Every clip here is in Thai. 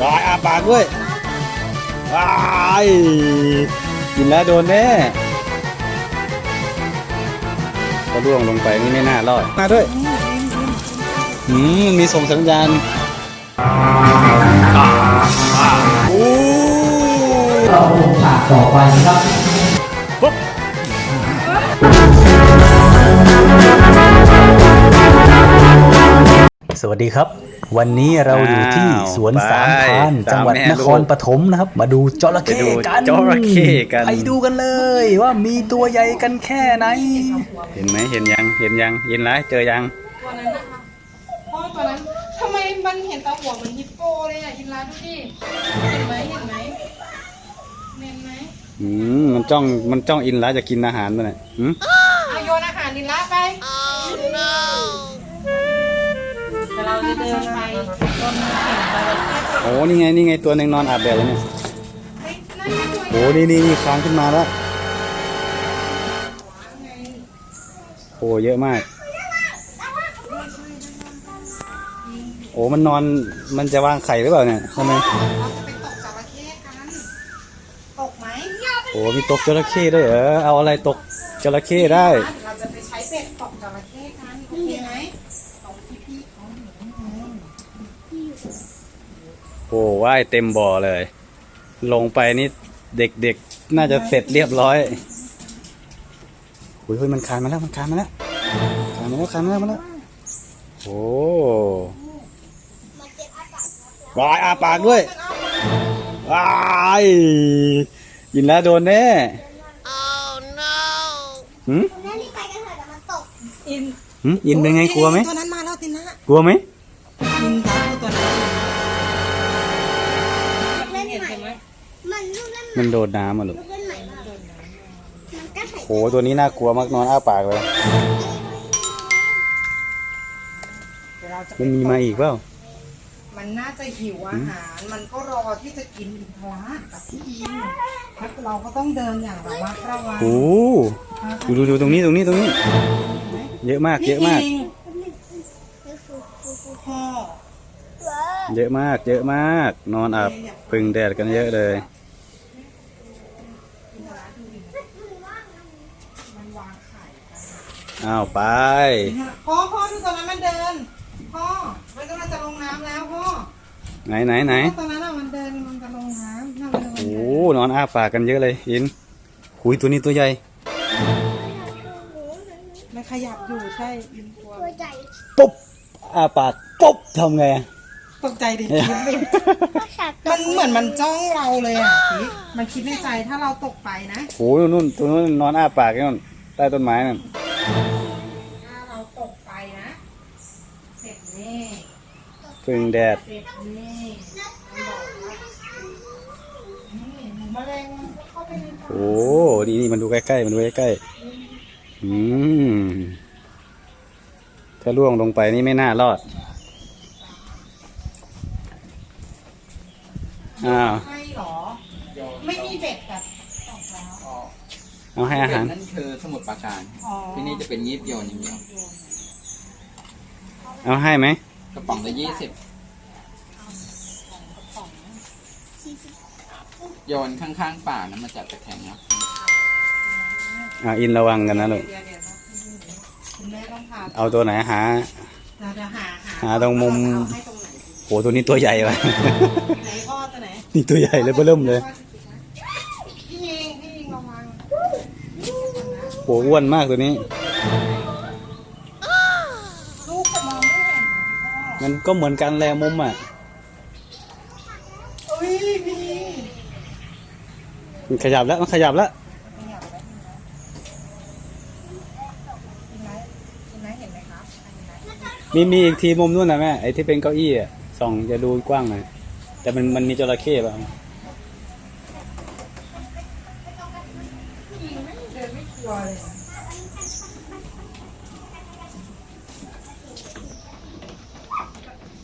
บายอาปากด้วยบายกินแล้วโดนแน่ก็ร่วงลงไปนี่ไม่น่ารอดมาด้วยอืมมันมีส่งสัญญาณโอ้เราลงฉากต่อไปครับ สวัสดีครับ วันนี้เราอยู่ที่อ้าวสวนสามพรานไปจังหวัดตามแม่นครปฐมนะครับ มาดูจระเข้ไปดูกันจระเข้กันไปดูกันเลยว่ามีตัวใหญ่กันแค่ไหน เห็นไหมเห็นยังเห็นยังเห็นแล้วเจอยังตัวนั้นนะคะพ่อตัวนั้นทำไมมันเห็นตาหัวเหมือนฮิปโปเลยอะยินร้านดูดิเห็นไหมเห็นไหมเห็นไหมอืมมันจ้องมันจ้องอินแล้วจะกินอาหารมันน่ะอืมเอาโยนอาหารนินละไป เดี๋ยวเราจะเดินไปต้นเห็นไปโอ้นี่ไงนี่ไงตัวหนึ่งนอนอาบแดดแล้วเนี่ยเฮ้ยนั่นไงตัวโอ้นี่นี่นี่ค้างขึ้นมาแล้วไงโอ้เยอะมาก โอ้มันนอนมันจะวางไข่หรือเปล่าเนี่ยทำไมเราจะไปตกจระเข้กันตกไหมโอ้มีตกจระเข้ด้วยเหรอเอาอะไรตกจระเข้ได้ เราจะไปใช้เบ็ดตกจระเข้กันโอเคไหม โอ้ว่ายเต็มบ่อเลย ลงไปนี่เด็กๆ น่าจะเสร็จเรียบร้อยอุ้ยเฮ้ยมันคานมาแล้วมันคานมาแล้วคานมาแล้วคานมาแล้วมาแล้วโอ้วายอาปากด้วยวายกินแล้วโดนแน่หืมแม่รีบไปกันเถอะเดี๋ยวมันตกอิน หืมอินเป็นไงกลัวไหมตัวนั้นมาแล้วตินะกลัวไหม ม่มันโดดน้ำอะลูกลูกเล่นใหม่มากมันก็ใส่โหตัวนี้น่ากลัวมากนอนอ้าปากเลยเดี๋ยวเราจะไปมันมีมาอีกเปล่า มันน่าจะหิวอาหาร มันก็รอที่จะกินอินทรากับพี่อินแล้วเราก็ต้องเดินอย่างระมัดระวังโอ้ดูดูดูตรงนี้ตรงนี้ตรงนี้ เยอะมากเยอะมากพี่อิงฟูฟูฟูพ่อเยอะมาก เยอะมาก นอนอาบพึ่งแดดกันเยอะเลยมันวางไข่ อ้าวไป พ่อพ่อดูตอนนั้นมันเดิน พ่อ มันกำลังจะลงน้ำแล้วพ่อไหนไหนไหนพ่อตอนนั้นอะมันเดินมันจะลงน้ำน่ามันเดินโอ้นอนอ้าปากกันเยอะเลยอินหุยตัวนี้ตัวใหญ่ มันขยับอยู่ใช่อินกลัว ตัวใหญ่ปุ๊บอ้าปากปุ๊บทำไงอะ ตกใจดิคิดดิก็ฉากตมักนเหมือนมันจ้องเราเลยอะพี่มันคิดในใจถ้าเราตกไปนะโอ้ยนู่นตัวนู้นนอนอ้าปากนู่นใต้ต้นไม้นั่นถ้าเราตกไปนะเสร็จแน่พึ่งแดดเสร็จแน่มันบอกว่านี่หนูแมลงมันก็เข้าไปในปากโอ้ดีนี่มันดูใกล้ๆมันดูใกล้ๆอืมถ้าล่วงลงไปนี่ไม่น่ารอด อ้าวใช่เหรอ ไม่มีเบ็ดแบบตกแล้วเอาให้อาหารนั่นคือสมุดปราการอ๋อที่นี่จะเป็นยีบโยนอย่างเดียวเอาให้ไหมกระป๋องละยี่สิบโยนข้างๆป่านะมันจะตะแคงครับอ่าอินระวังกันนะลูกเดี๋ยวเดี๋ยวคุณแม่ต้องพาเอาตัวไหนหา เราจะหาหาตรงมุม เอาให้ตรงไหนโหตัวนี้ตัวใหญ่ว่ะ ไหนพ่อตัวไห นี่ตัวใหญ่เลยเบิ่มเลยพี่ยิงพี่ยิงระวังโหอ้วนมากตัวนี้มันก็เหมือนกันแลมุมอะมันขยับแล้วมันขยับแล้วมีมีอีกทีมุมนู่นนะแม่ไอ้ที่เป็นเก้าอี้อะส่องจะดูกว้างหน่อย แต่มันมันมีจระเข้ป่ะพี่ยิงไม่เดินไม่กลัวเลยนะ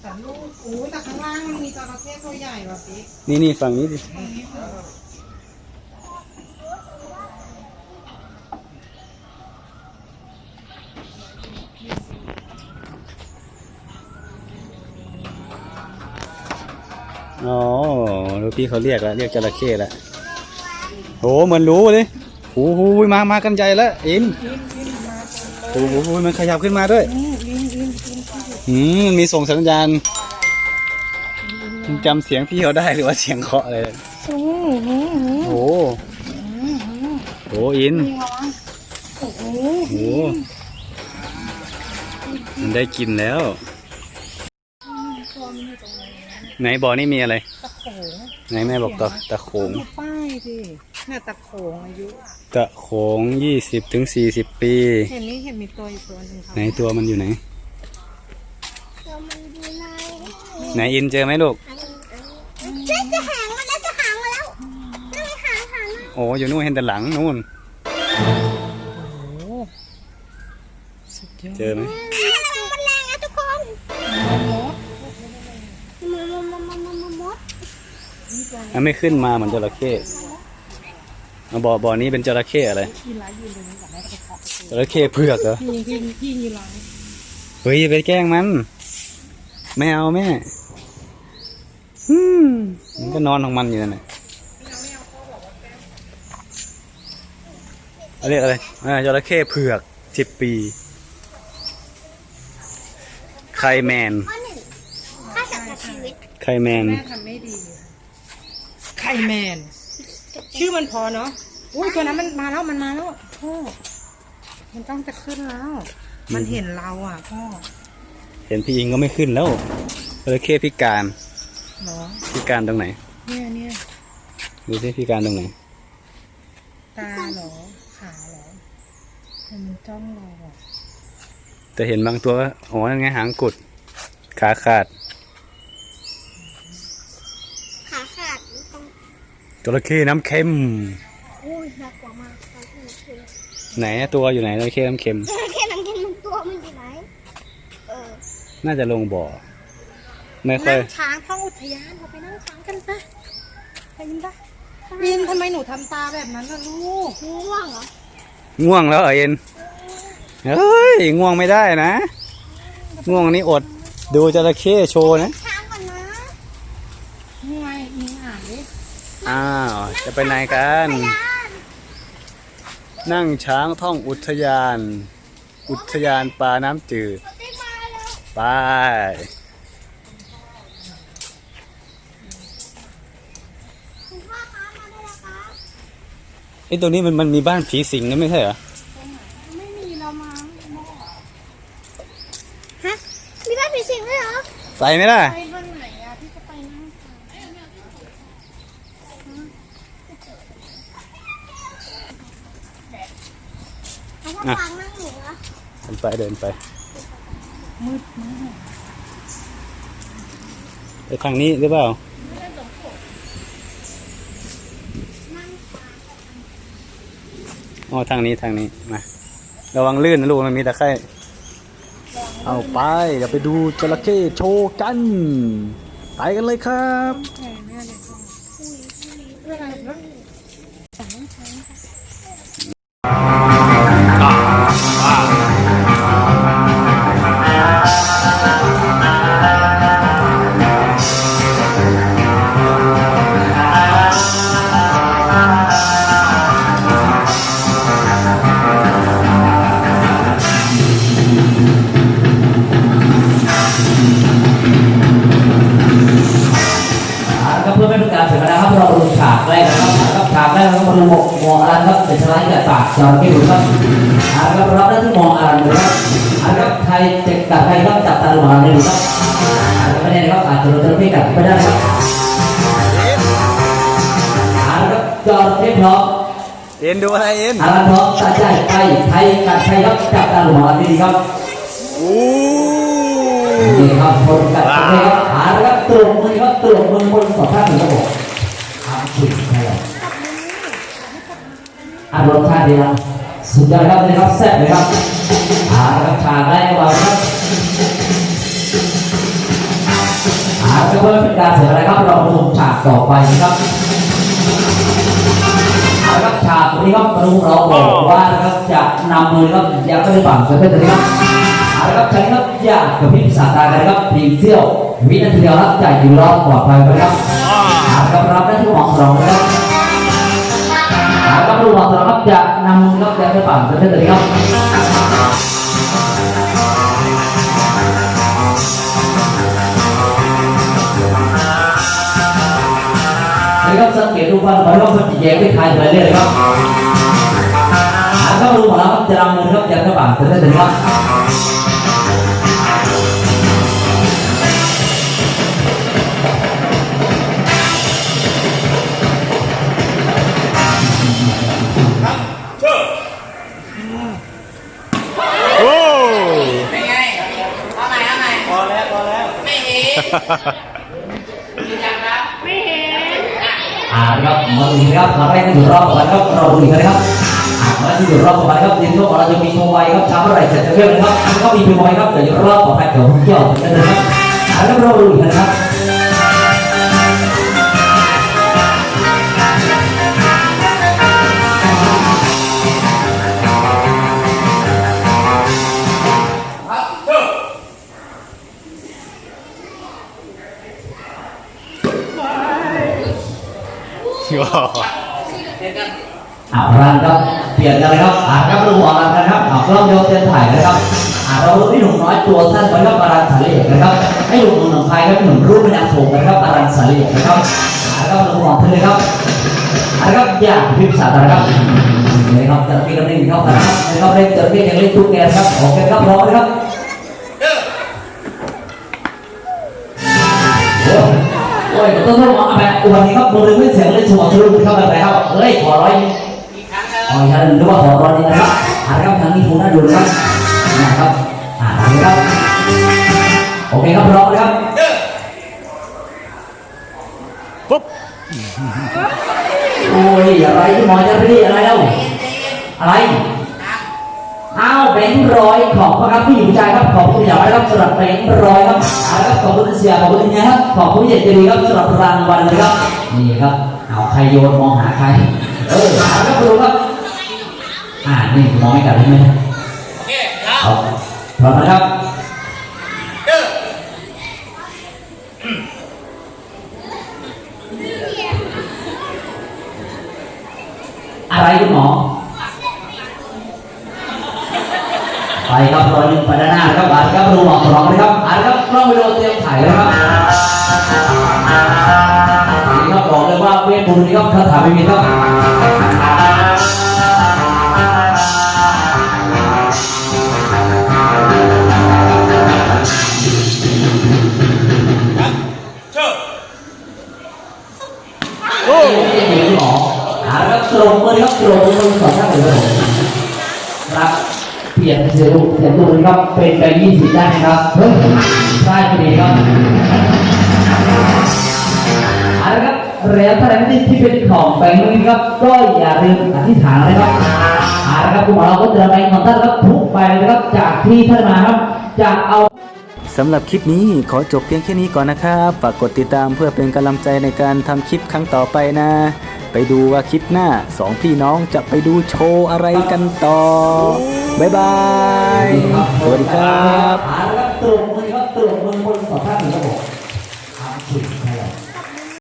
แต่ลูกอู้แต่ข้างล่างมันมีจระเข้ตัวใหญ่ว่ะพี่นี่นี่ฝั่งนี้ดิอ รู้พี่เขาเรียกแล้วเรียกจระเข้แล้วโหเหมือนรู้เลยโอ้โหมามากันใจแล้วอินโอ้โหมันขยับขึ้นมาด้วยอืมมีส่งสัญญาณจำเสียงพี่เขาได้หรือว่าเสียงเคาะอะไรโอ้โหโหอินโอ้โหมันได้กินแล้ว ไหนบ่อนี่มีอะไร ไหนแม่บอกตะตะโขงดูป้ายดิเนี่ยตะโขงอายุตะโขงยี่สิบถึงสี่สิบปี เห็นนี่เห็นมีตัวอีกตัวหนึงค่ะไหนตัวมันอยู่ไหน เรามันอยู่ในไหนอินเจอไหมลูก เจ๊จะหางมาแล้วจะหางมาแล้วนั่นไงหางหางมาโอ้อยู่นู่นเห็นแต่หลังนู่นสุดยอดเจอไหมมันแรงนะทุกคนม มันไม่ขึ้นมาเหมือนจระเข้เอาบ่อบ่อนี้เป็นจระเข้อะไรจระเข้เผือกเหรอพี่พี่พี่ยีราฟเฮ้ยอย่าไปแกล้งมันไม่เอาแม่อืมมันก็นอนของมันอยู่นั่นแหละเอาเรียกอะไรอ่าจระเข้เผือกสิบปีไคแมนข้อหนึ่งค่าสัตว์ชีวิตไคแมนแม่ทำไม่ดี ไข่แมน ชื่อมันพอเนาะอุ้ยตัวนั้นมันมาแล้วมันมาแล้วพ่อมันต้องจะขึ้นแล้ว มันเห็นเราอะพ่อเห็นพี่อิงก็ไม่ขึ้นแล้วจระเข้พิการเนาะพิการตรงไหน เนี่ยเนี่ยดูสิพิการตรงไหน ตาเหรอขาเหรอเห็นมันจ้องเราอะแต่เห็นบางตัวก็อ๋อนั่นไงหางกุด ขาขาด ขาขาดต้อง จระเข้น้ำเค็มอุ้ยน่ากลัวมากตอนที่มันขึ้นไหนอะตัวอยู่ไหนจระเข้น้ำเค็ม จระเข้น้ำเค็มมันตัวมันอยู่ไหนเออน่าจะลงบ่อ ไม่ค่อย นั่งช้างท่องอุทยานเราไปนั่งช้างกันปะไปยินปะยินทำไมหนูทำตาแบบนั้นล่ะลูก ง่วงเหรอง่วงแล้วเหรอเอ็นเฮ้ย ง่วงไม่ได้นะ ง่วงนี่อด ดูจระเข้โชว์นะช้างก่อนนะ นี่ไงมีอ่านดิ อ้าว จะไปไหนกัน นั่งช้างท่องอุทยาน อุทยานปลาน้ำจืดได้มาแล้วไปคุณพ่อคะมาได้แล้วครับไอ้ตัวนี้มันมันมีบ้านผีสิงนะไม่ใช่เหรอ ไม่มีเรามาฮะ มีบ้านผีสิงด้วยเหรอไปไหมล่ะไปวันไหนอะที่จะไปนั่งช้าง เอาพ่อฟังนั่งหนูเหรอ เดิน ไปเดินไป มืดมากไปทางนี้หรือเปล่าอ๋อทางนี้ทางนี้มาระวังลื่นนะลูกมันมีตะไคร่เอาไปเดี๋ยวไปดูจระเข้โชว์กัน ไปกันเลยครับ รเสียเวลาครับเราดูฉากแรกนะครับนะครับฉากแรกเรามาดูหมวกหมวกอะไรครับเป็นสไลด์กับปากจอระเข้ดูครับอ่าครับรับได้ที่มองอะไรดูครับอ่าครับใครเจ็บกับใครครับจับตาดูอะไรดูครับอ่าไม่แน่นะครับอาจจะโดนจระเข้กัดก็ได้ครับอ่าครับจอระเข้พร้อมเอ็นดูอะไรเอ็นอ่าครับพร้อมตัดใจใครใครกัดใครครับจับตาดูอะไรดีครับอู้นี่ครับคนกัดจระเข้ครับ ดียวสุดยอดครับเลยครับแซ่บเลยครับอาครับขาได้ก็มาครับอาจะเพิ่มเป็นการเสริมอะไรครับเราดูฉากต่อไปนะครับอาครับฉากนี้ครับมาดูเราบอกว่านะครับจะนำมือครับยักษ์ไปฝั่งเสด็จเลยครับอาครับใช้ครับยากกับพิษสายตาครับพีเที่ยววินาทีเดียวครับจะอยู่รอดปลอดภัยไปครับอาครับรับได้ทุกหมอกสองนะครับอาครับรู้หมอกสอง เกตดูว่าบริวารมันจะแยกไปทายไปเรื่อยๆครับหาเข้ารู้หมดแล้วครับจะรำมือครับจะกระบางเส้นเลยครั เห็นยืนยันครับอ่าครับมาดูนะครับมาแรกที่อยู่รอบก่อไปครับเราดูอีกนะครับอ่ามาที่อยู่รอบต่อไปครับทีมของเราจะมีโมไวครับช้าเมื่อไหร่จะเริ่มนะครับแล้วก็มีโมไวครับเดี๋ยวรอบก่อไปเดี๋ยวผมเที่ยวกันนะครับอ่าแล้วเราดูอีกนะครับ อ่ารันครับเปลี่ยนกันเลยครับอ่าครับดูออกรันนะครับอ่ากล้องโยนเต็มถ่ายนะครับอ่าเราดูที่หนุ่มน้อยตัวสั้นไปครับอารันสาลีนะครับให้หนุ่มหนุ่มไทยครับหนุ่มรูปเป็นอันโถงนะครับอารันสาลีนะครับอ่าครับดูออกเพื่อนครับอ่าครับอยากพิมพ์สาธารณครับนี่ครับจะมีกำลังครับนะครับนะครับเล่นจะเรียกยังเล่นทุกแกนครับโอเคครับพร้อมนะครับ โอ้ยต้องต้องเอาแบบวันนี้ครับบริเวณเสียงเล่นชัวร์ทะลุเข้าไปครับเฮ้ยขอร้อยอ๋อฉันรู้ว่าขอร้อยนี่นะครับอ่าครับทางนี้คุณน่าดูนะครับนะครับอ่าครับโอเคครับพร้อมนะครับปุ๊บโอ้ยอะไรที่หมอจะรีอะไรแล้วอะไร เอาแบงค์ร้อยขอบพระครับผู้หญิงผู้ชายครับขอบคุณอย่างไรครับสำหรับแบงค์ร้อยครับอ่าครับขอบคุณเสียขอบคุณเนี่ยครับขอบคุณเจ็ดดีครับสำหรับรางวัลเลยครับนี่ครับเอาใครโยนมองหาใครเออหาครับดูครับอ่านี่มองไม่กลับใช่ไหมโอเคครับเอาพร้อมนะครับอะไรคุณหมอ ไปครับรอยยิงไปด้านหน้าครับอ่านครับดูหมอกร้อมนะครับอ่านครับกล้องวิดีโอเตรียมถ่ายนะครับนี่ครับบอกเลยว่าเวทมนต์นี้ครับคาถาไม่มีครับ เปลี่ยนเสียลูกเสียงลูกครับเป็นไปยี่สิบได้ครับเฮ้ยใช่พอดีครับเอาละครับเหรียญพระราชที่เป็นของแบงค์นี้ครับก็อย่าลืมอธิษฐานนะครับเอาละครับคุณหมอเราก็จะแบงของท่านครับทุกใบนะครับจากที่ท่านมาครับจะเอา สำหรับคลิปนี้ขอจบเพียงแค่นี้ก่อนนะครับฝากกดติดตามเพื่อเป็นกำลังใจในการทำคลิปครั้งต่อไปนะ ไปดูว่าคลิปหน้าสองพี่น้องจะไปดูโชว์อะไรกันต่อ บ๊ายบาย สวัสดีครับ